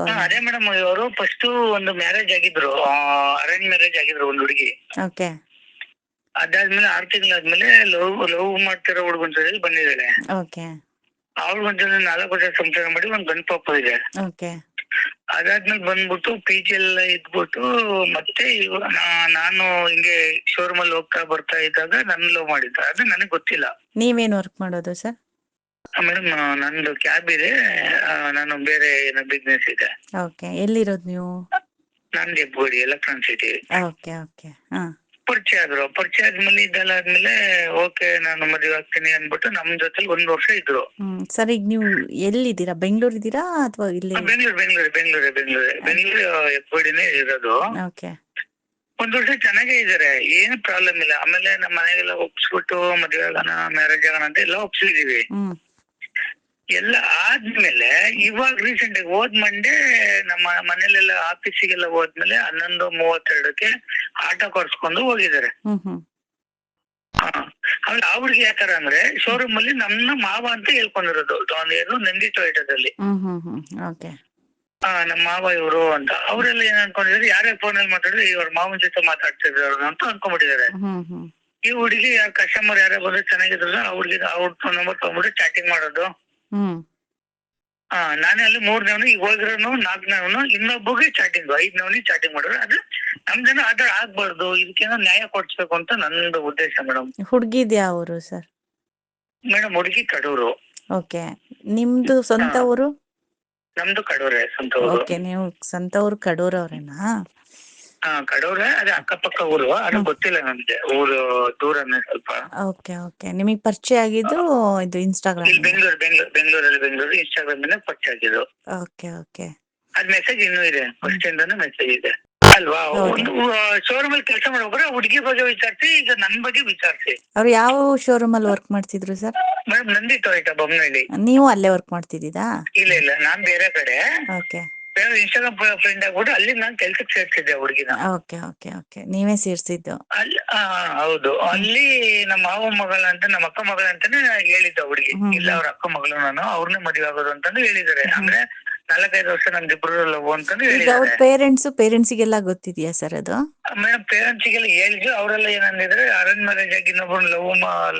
ಅದೇ ಮೇಡಮ್ ಇವರು ಫಸ್ಟ್ ಒಂದು ಮ್ಯಾರೇಜ್ ಆಗಿದ್ರು. ಅರೇಂಜ್ ಮ್ಯಾರೇಜ್ ಆಗಿದ್ರು ಒಂದು ಹುಡುಗಿ. ಓಕೆ. ಅದಾದ್ಮೇಲೆ ಆರು ತಿಂಗಳಾದ್ಮೇಲೆ ಲವ್ ಲವ್ ಮಾಡ್ತಿರೋ ಹುಡುಗನ ಜೊತೆ ಬಂದಿದ್ದಾಳೆ. ಓಕೆ. ಅವ್ಳ ಜೊತೆ ನಾಲ್ಕು ವರ್ಷ ಸಂಸಾರ ಮಾಡಿ ಒಂದ್ ಗಂಡು ಪಾಪ ಇದೆ. ಓಕೆ. ಅದಾದ್ಮೇಲೆ ಬಂದ್ಬಿಟ್ಟು ಪಿ ಜಿ ಎಲ್ಲ ಇದ್ಬಿಟ್ಟು ಮತ್ತೆ ಇವ- ನಾ- ನಾನು ಹಿಂಗೆ ಶೋರೂಮ್ ಅಲ್ಲಿ ಹೋಗ್ತಾ ಬರ್ತಾ ಇದ್ದಾಗ ನನ್ ಲವ್ ಮಾಡಿದ್ದ. ಅದು ನನಗೆ ಗೊತ್ತಿಲ್ಲ. ನೀವೇನ್ ವರ್ಕ್ ಮಾಡೋದು ಸರ್? ಮೇಡಮ್ ನಂದು ಕ್ಯಾಬ್ ಇದೆ. ಆ, ನಾನು ಬೇರೆ ಏನೋ ಬಿಸ್ನೆಸ್ ಇದೆ. ಓಕೆ ಎಲ್ಲಿರೋದು ನೀವು? ನಂದು Hebbagodi Electron City okay okay ಹಾ. ಪರಿಚಯ ಆದ್ರು. ಪರಿಚಯ ಆದ್ಮೇಲೆ ಇದೆಲ್ಲ ಆದ್ಮೇಲೆ ಓಕೆ ನಾನು ಮದುವೆ ಆಗ್ತೀನಿ ಅಂದ್ಬಿಟ್ಟು ನಮ್ ಜೊತೆಲಿ ಒಂದ್ ವರ್ಷ ಇದ್ರು. ಹ್ಮ್ ಸರ್ ಈಗ ನೀವು ಎಲ್ಲಿದ್ದೀರಾ? ಬೆಂಗಳೂರು ಇದ್ದೀರಾ ಅಥವಾ ಇಲ್ಲಿ? ಬೆಂಗಳೂರು ಬೆಂಗಳೂರು ಬೆಂಗಳೂರು ಬೆಂಗಳೂರು. ಬೆಂಗಳೂರು ಹೆಬ್ಬಗೋಡಿನೇ ಇರೋದು. ಓಕೆ ಒಂದ್ ವರ್ಷ ಚೆನ್ನಾಗೇ ಇದಾರೆ. ಏನು ಪ್ರಾಬ್ಲಮ್ ಇಲ್ಲ. ಆಮೇಲೆ ನಮ್ಮ ಮನೆಗೆಲ್ಲ ಒಪ್ಸ್ಬಿಟ್ಟು ಮದುವೆ ಆಗೋಣ ಮ್ಯಾರೇಜ್ ಆಗೋಣ ಅಂತ ಎಲ್ಲ ಒಪ್ಸಿದೀವಿ. ಹ್ಮ್. ಎಲ್ಲ ಆದ್ಮೇಲೆ ಇವಾಗ ರೀಸೆಂಟ್ ಆಗಿ ಹೋದ್ ಮಂಡೆ ನಮ್ಮ ಮನೇಲೆಲ್ಲ ಆಫೀಸಿಗೆಲ್ಲ ಹೋದ್ಮೇಲೆ ಹನ್ನೊಂದು ಮೂವತ್ತೆರಡಕ್ಕೆ ಆಟೋ ಕರ್ಸ್ಕೊಂಡು ಹೋಗಿದ್ದಾರೆ. ಆಮೇಲೆ ಆ ಹುಡುಗಿ ಯಾಕಾರ ಅಂದ್ರೆ ಶೋರೂಮ್ ಅಲ್ಲಿ ನನ್ನ ಮಾವ ಅಂತ ಹೇಳ್ಕೊಂಡಿರೋದು ಏನು ನಂದಿ ಟೊಯ್ಟದಲ್ಲಿ ನಮ್ಮ ಮಾವ ಇವರು ಅಂತ. ಅವರೆಲ್ಲ ಏನ್ ಅನ್ಕೊಂಡಿದ್ರು ಯಾರೇ ಫೋನ್ ಅಲ್ಲಿ ಮಾತಾಡಿದ್ರೆ ಇವ್ರ ಮಾವನ ಜೊತೆ ಮಾತಾಡ್ತಿದ್ರು ಅಂತ ಅನ್ಕೊಂಡ್ಬಿಟ್ಟಿದ್ದಾರೆ. ಈ ಹುಡುಗಿ ಯಾರು ಕಸ್ಟಮರ್ ಯಾರೇ ಬಂದ್ರೆ ಚೆನ್ನಾಗಿದ್ರು ಅವ್ರಿಗೆ ಅವ್ರ ಫೋನ್ ನಂಬರ್ ತಗೊಂಡ್ಬಿಟ್ಟು ಚಾಟಿಂಗ್ ಮಾಡೋದು. ಹ್ಮ್. ಹಾ ನಾನೇ ಅಲ್ಲಿ ಮೂರನೇವನು ಈಗ ಹೋಗಿರೋನು ನಾಲ್ಕನೇವನು ಇನ್ನೊಬ್ಬಗೆ ಚಾಟಿಂಗ್ ಐದನೇವನಿಗೆ ಚಾಟಿಂಗ್ ಮಾಡಿದ್ರು ಅದು ನಮ್ ಜನ ಆತರ ಆಗ್ಬಾರ್ದು ಇದಕ್ಕೇನೋ ನ್ಯಾಯ ಕೊಡ್ಸ್ಬೇಕು ಅಂತ ನಂದು ಉದ್ದೇಶ ಮೇಡಮ್. ಹುಡ್ಗಿದ್ ಯಾವ ಸರ್? ಮೇಡಮ್ ಹುಡುಗಿ ಕಡೂರು. ಓಕೆ. ನಿಮ್ದು ಸ್ವಂತ. ಊರು? ನಮ್ದು ಕಡೂರೇ ಸ್ವಂತ ಊರು. ಓಕೆ ನೀವು ಸ್ವಂತ ಊರು ಕಡೂರ್ ಅವ್ರೇನಾ ಹಾ ಕಡೂರೇ ಅದೇ ಅಕ್ಕಪಕ್ಕ ಊರು ಅದು ಗೊತ್ತಿಲ್ಲ ನನಗೆ ಊರು ದೂರನೇ ಸ್ವಲ್ಪ. Okay okay. ನಿಮಗೆ ಪರಿಚಯ ಆಗಿದ್ದು ಇದು ಇನ್ಸ್ಟಾಗ್ರಾಮ್ ಇಲ್ಲಿ ಬೆಂಗಳೂರು ಬೆಂಗಳೂರು ಬೆಂಗಳೂರಲ್ಲಿ ಬೆಂಗಳೂರು ಇನ್ಸ್ಟಾಗ್ರಾಮ್ ಇಂದ ಪರಿಚಯ ಆಗಿದ್ದು. Okay okay. ಅದ್ ಮೆಸೇಜ್ ಇನ್ನೂ ಇದೆ ಫಸ್ಟ್ ಇಂದಾನು ಮೆಸೇಜ್ ಇದೆ. ಅಲ್ವಾ. ಒಂದು ಶೋರೂಮ್ ಅಲ್ಲಿ ಕೆಲಸ ಮಾಡೋಬ್ರೆ ಹುಡುಗಿ ಬಗ್ಗೆ ವಿಚಾರಿಸಿ ಈಗ ನನ್ ಬಗ್ಗೆ ವಿಚಾರಿಸಿ. ಅವ್ರು ಯಾವ ಶೋರೂಮ್ ಅಲ್ಲಿ ವರ್ಕ್ ಮಾಡ್ತಿದ್ರು sir madam Nandi Toyota Bommanahalli ನೀವು ಅಲ್ಲೇ ವರ್ಕ್ ಮಾಡ್ತಿದ್ದೀರಾ? ಇಲ್ಲ ಇಲ್ಲ. ನಾನ್ ಬೇರೆ ಕಡೆ. ಓಕೆ. ಇನ್ಸ್ಟಾಗ್ರಾಮ್ ಫ್ರೆಂಡ್ ಕೂಡ ಅಲ್ಲಿ ನಾನ್ ಕೆಲ್ಸಕ್ಕೆ ಸೇರ್ಸಿದ್ದೆ ಹುಡುಗಿನ. ಓಕೆ ಓಕೆ ಓಕೆ ನೀವೇ ಸೇರ್ಸಿದ್ದು. ಅಲ್ಲಿ ಆ, ಹೌದು. ಅಲ್ಲಿ ನಮ್ಮ ಮಾವ ಮಗಳ ಅಂತ ನಮ್ಮ ಅಕ್ಕ ಮಗಳ ಅಂತಾನೆ ಹೇಳಿದ್ದ ಹುಡುಗಿ. ಹ್ಮ್. ಇಲ್ಲ ಅವ್ರ ಅಕ್ಕ ಮಗಳು ನಾನು ಅವ್ರನ್ನೇ ಮದುವೆ ಆಗೋದು ಅಂತಾನು ಹೇಳಿದಾರೆ ಹ್ಮ್. ಅಂದ್ರೆ ನಾಲ್ಕೈದು ವರ್ಷ ನಮ್ದಿಬ್ರು ಲವ್ ಅಂತಾನು ಈಗ ಅವ್ರ ಹೇಳಿದ್ದಾರೆ ಪೇರೆಂಟ್ಸ್ ಪೇರೆಂಟ್ಸಿಗೆಲ್ಲ ಗೊತ್ತಿದ್ಯಾ ಸರ್ ಅದು? ಮೇಡಮ್ ಪೇರೆಂಟ್ಸಿಗೆಲ್ಲ ಹೇಳಿದ್ರು. ಅವರೆಲ್ಲ ಏನಂದಿದ್ರೆ ಅರೇಂಜ್ ಮ್ಯಾರೇಜ್ ಆಗಿ ಇನ್ನೊಬ್ರು ಲವ್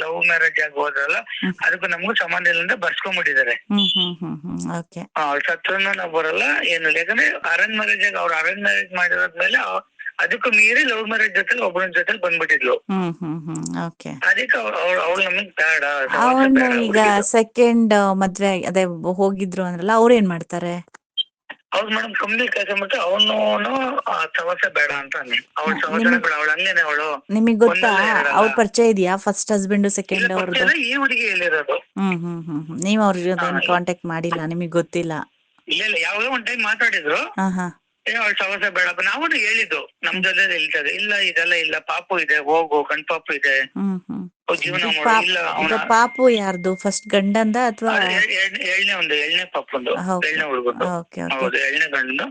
ಲವ್ ಮ್ಯಾರೇಜ್ ಆಗಿ ಹೋದ್ರಲ್ಲ ಹ್ಮ್. ಅದಕ್ಕೂ ನಮಗೂ ಸಂಬಂಧ ಇಲ್ಲ ಅಂತ ಬರ್ಸ್ಕೊಂಡ್ಬಿಟ್ಟಿದ್ದಾರೆ. ಹ್ಮ್ ಹ್ಮ್ ಹ್ಮ್ ಹ್ಮ್ ಓಕೆ ಅವ್ರ ಸತ್ರನ ನಾವು ಬರಲ್ಲ ಏನಿಲ್ಲ. ಯಾಕಂದ್ರೆ ಅರೇಂಜ್ ಮ್ಯಾರೇಜ್ ಆಗಿ ಅವ್ರು ಅರೇಂಜ್ ಮ್ಯಾರೇಜ್ ಮಾಡಿರೋದ್ಮೇಲೆ ಅವ್- ಅದಕ್ಕೂ ಮೀರಿ ಲವ್ ಮ್ಯಾರೇಜ್ ಜೊತೆ ಒಬ್ಬನ ಜೊತೆ ಬಂದ್ಬಿಟ್ಟಿದ್ಲು. ಹ್ಮ್ ಹ್ಮ್ ಹ್ಮ್ ಓಕೆ. ಅದಕ್ಕೆ ಅವ್ಳು ನಮಗ್ ಬೇಡ ಅವನು ಈಗ ಸೆಕೆಂಡ್ ಮದ್ವೆ ಅದೇ ಹೋಗಿದ್ರು ಅಂದ್ರಲ್ಲ ಅವ್ರು ಏನ್ ಮಾಡ್ತಾರೆ? ಅವ್ರು ಮೇಡಮ್ ಕಂಪ್ನಿ ಕೆಲಸ ಮಾಡ್ತಾರೆ ಅವನು ಸವಸ ಬೇಡ ಅಂತ ಅಂದ ಅವಳು ಸವಸ ಬೇಡ ಅವಳು ಹಂಗೇನೆ ಅವಳು. ನಿಮಗ್ ಗೊತ್ತಾ. ಅವ್ರ ಪರಿಚಯ ಇದೆಯಾ ಫಸ್ಟ್ ಹಸ್ಬೆಂಡ್ ಸೆಕೆಂಡ್ ಅವ್ರದ್ದು ಈ ಹುಡುಗಿ ಹೇಳಿರೋದು. ಹ್ಮ್ ಹ್ಮ್ ಹ್ಮ್ ನೀವ್ ಅವ್ರ ಜೊತೆ ಕಾಂಟ್ಯಾಕ್ಟ್ ಮಾಡಿಲ್ಲ ನಿಮಗ್ ಗೊತ್ತಿಲ್ಲ. ಇಲ್ಲ ಇಲ್ಲ ಯಾವಾಗ ಒಂದ್ ಟೈಮ್ ಮಾತಾಡಿದ್ರು. ಹಾ ಹಾ ಏ ಅವಳು ಸಮಸ್ಯೆ ಬೇಡಪ್ಪ ನಾವು ಹೇಳಿದ್ದು. ನಮ್ ಜೊತೆ ಹೇಳ್ತದೆ ಇಲ್ಲ ಇದೆಲ್ಲ ಇಲ್ಲ. ಪಾಪು ಇದೆ ಹೋಗು ಗಂಡ್ ಪಾಪು ಇದೆ. ಜೀವನ ಈಗ ಮಾಡು. ಇಲ್ಲ ಅವನ ಪಾಪು ಯಾರ್ದು? ಫಸ್ಟ್ ಗಂಡಂದ ಅಥವಾ ಏಳನೇ ಒಂದು ಎಳ್ನೇ ಪಾಪುಂದು. ಒಂದು ಎಳ್ನೇ ಹುಡುಗಂದು. ಓಕೆ ಗಂಡನು ಹೌದು ಎಳ್ನೇ ಗಂಡು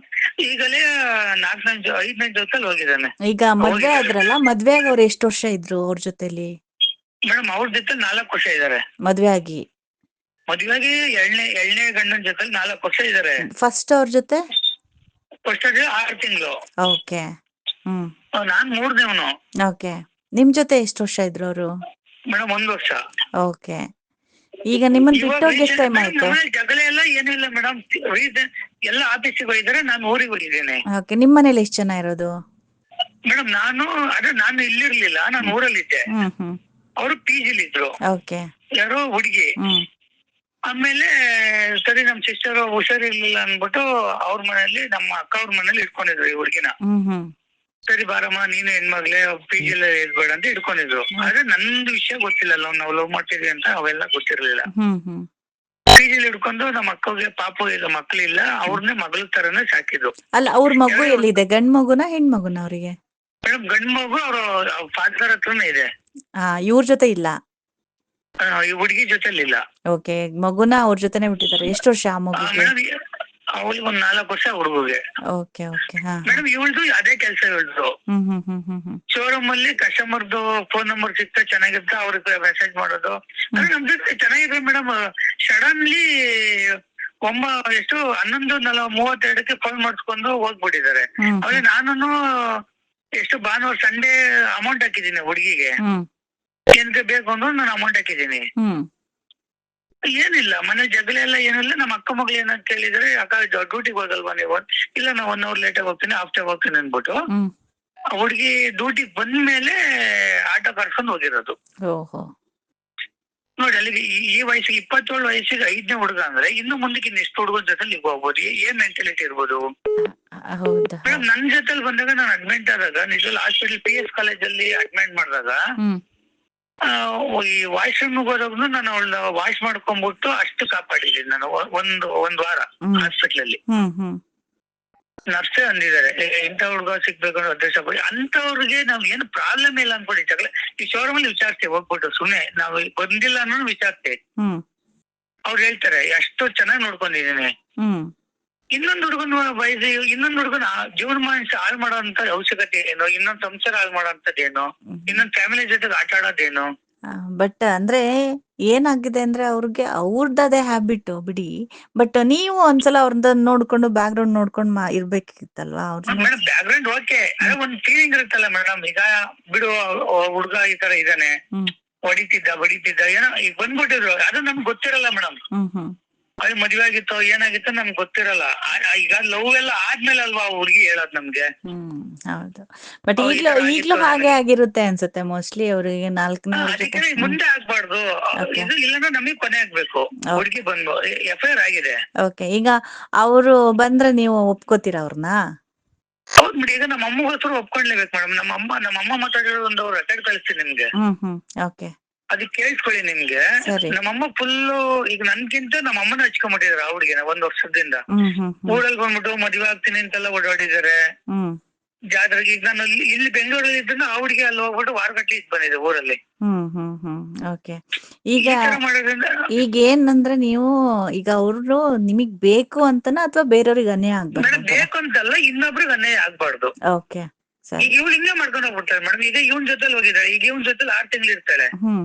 ಈಗಲೇ ನಾಲ್ಕನೇ ಐದನೇ ಜೊತೆಲಿ ಹೋಗಿದ್ದಾನೆ. ಈಗ ಮದ್ವೆ ಆದ್ರಲ್ಲ ಮದ್ವೆ ಆಗಿ ಅವ್ರು ಎಷ್ಟು ವರ್ಷ ಇದ್ರು ಅವ್ರ ಜೊತೆಲಿ? ಮೇಡಮ್ ಅವ್ರ ಜೊತೆ ನಾಲ್ಕು ವರ್ಷ ಇದಾರೆ ಮದ್ವೆ ಆಗಿ. ಮದ್ವೆ ಆಗಿ ಎಳ್ನೇ ಎಳ್ನೇ ಗಂಡನ ಜೊತೆ ನಾಲ್ಕು ವರ್ಷ ಇದಾರೆ ಫಸ್ಟ್ ಅವ್ರ ಜೊತೆ? ಫಸ್ಟ್ ಆರು ತಿಂಗಳು. ಓಕೆ. ಹ್ಮ್. ನಾನ್ ಮೂರನೇವನು ಓಕೆ. ನಿಮ್ ಜೊತೆ ಎಷ್ಟು ವರ್ಷ ಇದ್ರು ಅವರು? ಮೇಡಮ್ ಒಂದ್ ವರ್ಷ. ಓಕೆ. ಈಗ ನಿಮ್ಮನ್ ಬಿಟ್ಟು ಬಿಟ್ಟೋಗಿ ಎಷ್ಟು ಟೈಮ್ ಆಯ್ತು? ಜಗಳ ಎಲ್ಲ ಏನಿಲ್ಲ ಮೇಡಮ್ ಎಲ್ಲ ಆಫೀಸಿಗೆ ಹೋಗಿದ್ದಾರೆ ನಾನು ಊರಿಗೆ ಹೋಗಿದ್ದೇನೆ. ಓಕೆ ನಿಮ್ಮ ಮನೇಲಿ ಎಷ್ಟು ಜನ ಇರೋದು? ಮೇಡಮ್ ನಾನು ಅದೇ ನಾನು ಇಲ್ಲಿರ್ಲಿಲ್ಲ ನಾನು ಊರಲ್ಲಿದ್ದೆ. ಅವರು ಪಿ ಜಿಲಿ ಇದ್ರು. ಓಕೆ. ಯಾರೋ ಹುಡುಗಿ. ಆಮೇಲೆ ಸರಿ ನಮ್ ಸಿಸ್ಟರ್ ಹುಷಾರಿರ್ಲಿಲ್ಲ ಅನ್ಬಿಟ್ಟು ಅವ್ರ ಮನೇಲಿ ನಮ್ಮ ಅಕ್ಕ ಅವ್ರ ಮನೇಲಿ ಇಟ್ಕೊಂಡಿದ್ರು ಈ ಹುಡುಗಿನ. ಸರಿ ಬಾರಮ್ಮ ನೀನು ಹೆಣ್ಮಗ್ಳೆ ಪಿ ಜಿ ಇರ್ಬೇಡ ಅಂತ ಇಟ್ಕೊಂಡಿದ್ರು. ಆದ್ರೆ ನಂದು ವಿಷಯ ಗೊತ್ತಿಲ್ಲ ನಾವು ಲವ್ ಮಾಡ್ತಿದ್ವಿ ಅಂತ ಅವೆಲ್ಲ ಗೊತ್ತಿರ್ಲಿಲ್ಲ. ಪಿ ಜಿಲಿ ಹಿಡ್ಕೊಂಡು ನಮ್ಮ ಅಕ್ಕಗೆ ಪಾಪು ಇಲ್ಲ ಮಕ್ಳಿಲ್ಲ ಅವ್ರನ್ನೇ ಮಗಳ ತರನೇ ಸಾಕಿದ್ರು ಅಲ್ಲ ಅವ್ರ ಮಗು ಎಲ್ಲಿದೆ? ಗಂಡ್ ಮಗುನ ಹೆಣ್ಮಗುನ ಅವರಿಗೆ? ಮೇಡಮ್ ಗಂಡ್ ಮಗು ಅವ್ರ ಫಾದರ್ ಹತ್ರನೇ ಇದೆ. ಇವ್ರ ಜೊತೆ ಇಲ್ಲ. ಈ ಹುಡುಗಿ ಜೊತೆಲಿಲ್ಲ ಓಕೆ ಮಗುನ ಅವ್ರ ಜೊತೆನೆ ಬಿಟ್ಟಿದ್ದಾರೆ. ಎಷ್ಟು ವರ್ಷ ಆ ಮಗುಗೆ? ಮೇಡಮ್ ಅವಳಿಗೆ ಒಂದ್ ನಾಲ್ಕು ವರ್ಷ ಹುಡುಗಿಗೆ. ಓಕೆ ಓಕೆ ಹಾ. ಮೇಡಮ್ ಇವಳ್ದು ಅದೇ ಕೆಲಸ ಇವಳ್ದು. ಹ್ಮ್ ಹ್ಮ್ ಹ್ಮ್ ಹ್ಮ್ ಹ್ಮ್. ಶೋರೂಮ್ ಅಲ್ಲಿ ಕಸ್ಟಮರ್ದು ಫೋನ್ ನಂಬರ್ ಸಿಗ್ತಾ ಚೆನ್ನಾಗಿರ್ತಾ ಅವ್ರಿಗೆ ಮೆಸೇಜ್ ಮಾಡೋದು. ನಮ್ ಜೊತೆ ಚೆನ್ನಾಗಿದೆ ಮೇಡಮ್ ಸಡನ್ಲಿ ಒಂಬ ಎಷ್ಟು ಹನ್ನೊಂದು ನಲ ಮೂವತ್ತೆರಡಕ್ಕೆ ಫೋನ್ ಮಾಡಿಸ್ಕೊಂಡು ಹೋಗ್ಬಿಟ್ಟಿದ್ದಾರೆ. ಹ್ಮ್ ಆಮೇಲೆ ನಾನು ಎಷ್ಟು ಭಾನುವಾರ ಸಂಡೇ ಅಮೌಂಟ್ ಹಾಕಿದ್ದೀನಿ ಹುಡುಗಿಗೆ. ಹ್ಮ್. ಏನಕ್ಕೆ ಬೇಕು ಅಂದ್ರೆ ನಾನು ಅಮೌಂಟ್ ಹಾಕಿದ್ದೀನಿ. ಏನಿಲ್ಲ ಮನೆ ಜಗಳ ಎಲ್ಲ ಏನಿಲ್ಲ ನಮ್ಮ ಅಕ್ಕ ಮಗಳು ಏನಂತ ಕೇಳಿದ್ರೆ ಅಕ್ಕ ಡ್ಯೂಟಿಗೆ ಹೋಗಲ್ವಾ ನೀವು? ಇಲ್ಲ ನಾ ಒನ್ ಅವರ್ ಲೇಟ್ ಆಗಿ ಹೋಗ್ತೀನಿ ಆಫ್ಟರ್ ಹೋಗ್ತೀನಿ ಅನ್ಬಿಟ್ಟು ಹುಡುಗಿ ಡ್ಯೂಟಿಗೆ ಬಂದ್ಮೇಲೆ ಆಟೋ ಕರ್ಕೊಂಡು ಹೋಗಿರೋದು. ನೋಡಿ ಅಲ್ಲಿಗೆ ಈ- ವಯಸ್ಸಿಗೆ ಇಪ್ಪತ್ತೇಳು ವಯಸ್ಸಿಗೆ ಐದನೇ ಹುಡುಗ ಅಂದ್ರೆ ಇನ್ನು ಮುಂದಕ್ಕೆ ಇನ್ನು ಎಷ್ಟು ಹುಡುಗನ ಜೊತೆ ಈಗ ಹೋಗ್ಬೋದು. ಏನ್ ಮೆಂಟಾಲಿಟಿ ಇರ್ಬೋದು? ಮೇಡಮ್ ನನ್ ಜೊತೆಲಿ ಬಂದಾಗ ನಾನು ಅಡ್ಮಿಂಟ್ ಆದಾಗ ನಿಜವಾಗ್ಲೂ ಹಾಸ್ಪಿಟಲ್ ಪಿ ಎಸ್ ಕಾಲೇಜಲ್ಲಿ ಅಡ್ಮಿಂಟ್ ಮಾಡಿದಾಗ ಈ ವಾಶ್ರೂಮ್ ಹೋದಾಗ್ನು ನಾನು ಅವಳ ವಾಶ್ ಮಾಡ್ಕೊಂಡ್ಬಿಟ್ಟು ಅಷ್ಟು ಕಾಪಾಡಿದ್ದೀನಿ ನಾನು ಒಂದು ಒಂದ್ ವಾರ ಹಾಸ್ಪಿಟ್ಲ್ ಅಲ್ಲಿ. ನರ್ಸೇ ಅಂದಿದ್ದಾರೆ. "ಏ, ಇಂಥ ಹುಡುಗ ಸಿಗ್ಬೇಕು ಅನ್ನೋ ಕೊಡಿ ಅಂತವ್ರಿಗೆ ನಾವ್ ಏನು ಪ್ರಾಬ್ಲಮ್ ಇಲ್ಲ ಅನ್ಕೊಡಿ ಜಗಳ ಈ ಶೋರೂಮ್ ಅಲ್ಲಿ ವಿಚಾರಿಸ್ತೇವೆ ಹೋಗ್ಬಿಟ್ಟು ಸುಮ್ನೆ ನಾವು ಬಂದಿಲ್ಲ ಅನ್ನೋ ವಿಚಾರಿಸ್ತೇವೆ. ಅವ್ರು ಹೇಳ್ತಾರೆ ಎಷ್ಟು ಚೆನ್ನಾಗಿ ನೋಡ್ಕೊಂಡಿದ್ದೀನಿ. ಇನ್ನೊಂದು ಹುಡುಗನ ವಯಸ್ಸು ಇನ್ನೊಂದು ಹುಡುಗನ ಜೀವನ ಮನಸ್ಸು ಹಾಳು ಮಾಡೋಂತ ಅವಶ್ಯಕತೆ ಏನು? ಇನ್ನೊಂದ್ ಸಂಸಾರ ಹಾಳು ಮಾಡೋಂಥದ್ದೇನು? ಇನ್ನೊಂದ್ ಫ್ಯಾಮಿಲಿ ಜೊತೆಗೆ ಆಟ ಆಡೋದೇನು? ಬಟ್ ಅಂದ್ರೆ ಏನಾಗಿದೆ ಅಂದ್ರೆ ಅವ್ರಿಗೆ ಅವ್ರದ್ದೇ ಹ್ಯಾಬಿಟ್ ಬಿಡಿ. ಬಟ್ ನೀವು ಒಂದ್ಸಲ ಅವ್ರದ್ದು ನೋಡ್ಕೊಂಡು ಬ್ಯಾಕ್ ಗ್ರೌಂಡ್ ನೋಡ್ಕೊಂಡು ಇರ್ಬೇಕಿತ್ತಲ್ವಾ ಅವ್ರ ಮೇಡಮ್ ಬ್ಯಾಕ್ ಗ್ರೌಂಡ್ ಓಕೆ ಅದೇ ಒಂದ್ ಫೀಲಿಂಗ್ ಇರುತ್ತಲ್ಲ ಮೇಡಮ್ ಈಗ ಬಿಡು ಹುಡುಗ ಈ ತರ ಇದಾನೆ ಹೊಡಿತಿದ್ದ ಹೊಡಿತಿದ್ದ ಏನೋ ಈಗ ಬಂದ್ಬಿಟ್ಟಿದ್ರು. ಅದು ನಮ್ಗೆ ಗೊತ್ತಿರಲ್ಲ ಮೇಡಮ್ ಅದು ಮದ್ವೆ ಆಗಿತ್ತೋ ಏನಾಗಿತ್ತೋ ನಮ್ಗೆ ಗೊತ್ತಿರಲ್ಲ. ಆ- ಈಗ ಲವ್ ಎಲ್ಲ ಆದ್ಮೇಲೆ ಅಲ್ವಾ ಹುಡುಗಿ ಹೇಳೋದ್ ನಮ್ಗೆ? ಹ್ಮ್ ಹೌದು. ಬಟ್ ಈಗಲೂ ಈಗ್ಲೂ ಈ ಈಗ್ಲೂ ಆಗಿತ್ತು ಹಾಗೆ ಆಗಿರುತ್ತೆ ಅನ್ಸುತ್ತೆ ಮೋಸ್ಟ್ಲಿ ಅವ್ರಿಗೆ ನಾಲ್ಕನೇ ಅದಕ್ಕೆ ಮುಂದೆ ಆಗ್ಬಾರ್ದು. Okay. ಇದು ಇಲ್ಲಂದ್ರೆ ನಮಗ್ ಕೊನೆ ಆಗ್ಬೇಕು. ಹುಡುಗಿ ಬಂದು ಎಫ್ ಐ ಆರ್ ಆಗಿದೆ. ಓಕೆ ಈಗ ಅವರು ಬಂದ್ರೆ ನೀವು ಒಪ್ಕೋತೀರಾ ಅವ್ರನ್ನ ಹೌದ್ ಬಿಡಿ ಈಗ ನಮ್ಮ ಅಮ್ಮಗೋಸ್ಕರ ಒಪ್ಕೊಂಡ್ಲೇಬೇಕು ಮೇಡಮ್ ನಮ್ಮ ಅಮ್ಮ ನಮ್ಮ ಅಮ್ಮ ಮಾತಾಡಿರೋ ಒಂದು ರೆಕಾರ್ಡ್ ಕಳಿಸ್ತೀನಿ ನಿಮ್ಗೆ. ಹ್ಮ್ ಹ್ಮ್. ಓಕೆ ಅದಕ್ಕೆ ಕೇಳಿಸ್ಕೊಳ್ಳಿ ನಿಮ್ಗೆ. ಸರಿ. ನಮ್ಮಮ್ಮ ಫುಲ್ಲು ಈಗ ನನ್ಗಿಂತ ನಮ್ಮ ಅಮ್ಮನ ಹಚ್ಕೊಂಡ್ಬಿಟ್ಟಿದಾರೆ ಆ ಹುಡುಗಿನ ಒಂದ್ ವರ್ಷದಿಂದ. ಹ್ಮ್ ಹ್ಮ್ ಹ್ಮ್. ಊರಲ್ಲಿ ಬಂದ್ಬಿಟ್ಟು ಮದುವೆ ಆಗ್ತೀನಿ ಅಂತೆಲ್ಲ ಓಡಾಡಿದಾರೆ ಹ್ಮ್. ಜಾತ್ರೆಗೆ ಈಗ ನಾನು ಇಲ್ಲಿ ಇಲ್ಲಿ ಬೆಂಗಳೂರಲ್ಲಿ ಇದ್ದನು ಆ ಹುಡುಗಿ ಅಲ್ಲಿ ಹೋಗ್ಬಿಟ್ಟು ವಾರಗಟ್ಲೆ ಇದ್ ಬಂದಿದೆ ಊರಲ್ಲಿ. ಹ್ಮ್ ಹ್ಮ್ ಹ್ಮ್. ಓಕೆ ಈ ಈಗ ತರ ಮಾಡೋದ್ರಿಂದ ಈಗ ಏನಂದ್ರೆ ನೀವು ಈಗ ಅವ್ರು ನಿಮಗ್ ಬೇಕು ಅಂತನ ಅಥವಾ ಬೇರೆಯವ್ರಿಗೆ ಅನ್ಯಾಯ ಮೇಡಮ್ ಆಗ್ಬಾರ್ದು ಬೇಕು ಅಂತಲ್ಲ ಇನ್ನೊಬ್ರಿಗೆ ಅನ್ಯಾಯ ಆಗ್ಬಾರ್ದು. ಓಕೆ ಸರಿ. ಈಗ ಇವಳು ಹಿಂಗೆ ಮಾಡ್ಕೊಂಡು ಹೋಗ್ಬಿಡ್ತಾಳೆ ಮೇಡಮ್. ಈಗ ಇವನ್ ಜೊತೆಲಿ ಹೋಗಿದ್ದಾಳೆ. ಈಗ ಇವನ್ ಜೊತೆಲಿ ಆರ್ ತಿಂಗಳು ಇರ್ತಾಳೆ. ಹ್ಮ್.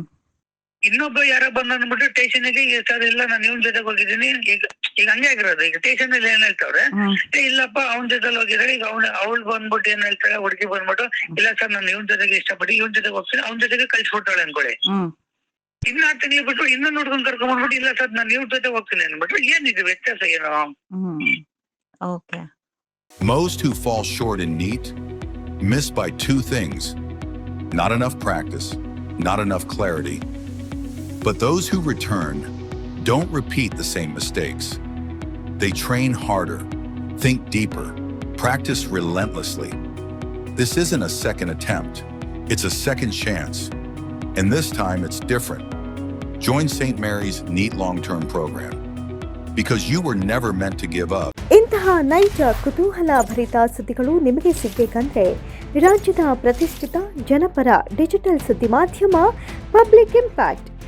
ಇನ್ನೊಬ್ಬ ಯಾರೋ ಬಂದ್ ಅಂದ್ಬಿಟ್ಟು ಸ್ಟೇಷನ್ಗೆ ಸರ್ ಇಲ್ಲ ನಾನು ಇವನ್ ಜೊತೆಗೆ ಹೋಗಿದ್ದೀನಿ. ಈಗ ಈಗ ಹಂಗೆ ಆಗಿರೋದು. ಈಗ ಸ್ಟೇಷನ್ ಅಲ್ಲಿ ಏನ್ ಹೇಳ್ತಾವ್ರೆ? ಹ್ಮ್. ಏ, ಇಲ್ಲಪ್ಪ ಅವನ ಜೊತೆಲಿ ಹೋಗಿದ್ದಾರೆ ಈಗ ಅವ್ನ ಅವಳು ಬಂದ್ಬಿಟ್ಟು ಏನ್ ಹೇಳ್ತಾಳೆ? ಹುಡುಗಿ ಬಂದ್ಬಿಟ್ಟು ಇಲ್ಲ ಸರ್ ನಾನು ಇವನ್ ಜೊತೆಗೆ ಇಷ್ಟಪಟ್ಟು ಇವನ್ ಜೊತೆಗೆ ಹೋಗ್ತೀನಿ ಅವನ ಜೊತೆಗೆ ಕಳ್ಸಿಬಿಟ್ಟಾಳೆ ಅನ್ಕೊಳ್ಳಿ. ಹ್ಮ್. ಇನ್ನ ಆರ್ ತಿಂಗಳು ಬಿಟ್ಟು ಇನ್ನೊಂದು ಹುಡ್ಗನ್ ಕರ್ಕೊಂಡ್ ಬಂದ್ಬಿಟ್ಟು ಇಲ್ಲ ಸರ್ ನಾನು ಇವ್ರ ಜೊತೆ ಹೋಗ್ತೀನಿ ಅನ್ಬಿಟ್ಟು ಏನಿದೆ ವ್ಯತ್ಯಾಸ ಏನು? ಹ್ಮ್. Okay. Most who fall short in NEAT miss by two things. Not enough practice, not enough clarity. But those who return don't repeat the same mistakes. They train harder, think deeper, practice relentlessly. This isn't a second attempt, it's a second chance. And this time it's different. Join St. Mary's NEAT long term program. Because you were never meant to give up. ಇಂತಹ ನೈಜ ಕುತೂಹಲ ಭರಿತ ಸುದ್ದಿಗಳು ನಿಮಗೆ ಸಿಗಬೇಕಂದ್ರೆ ರಾಜ್ಯದ ಪ್ರತಿಷ್ಠಿತ ಜನಪರ digital ಸುದ್ದಿ ಮಾಧ್ಯಮ ಪಬ್ಲಿಕ್ ಇಂಪ್ಯಾಕ್ಟ್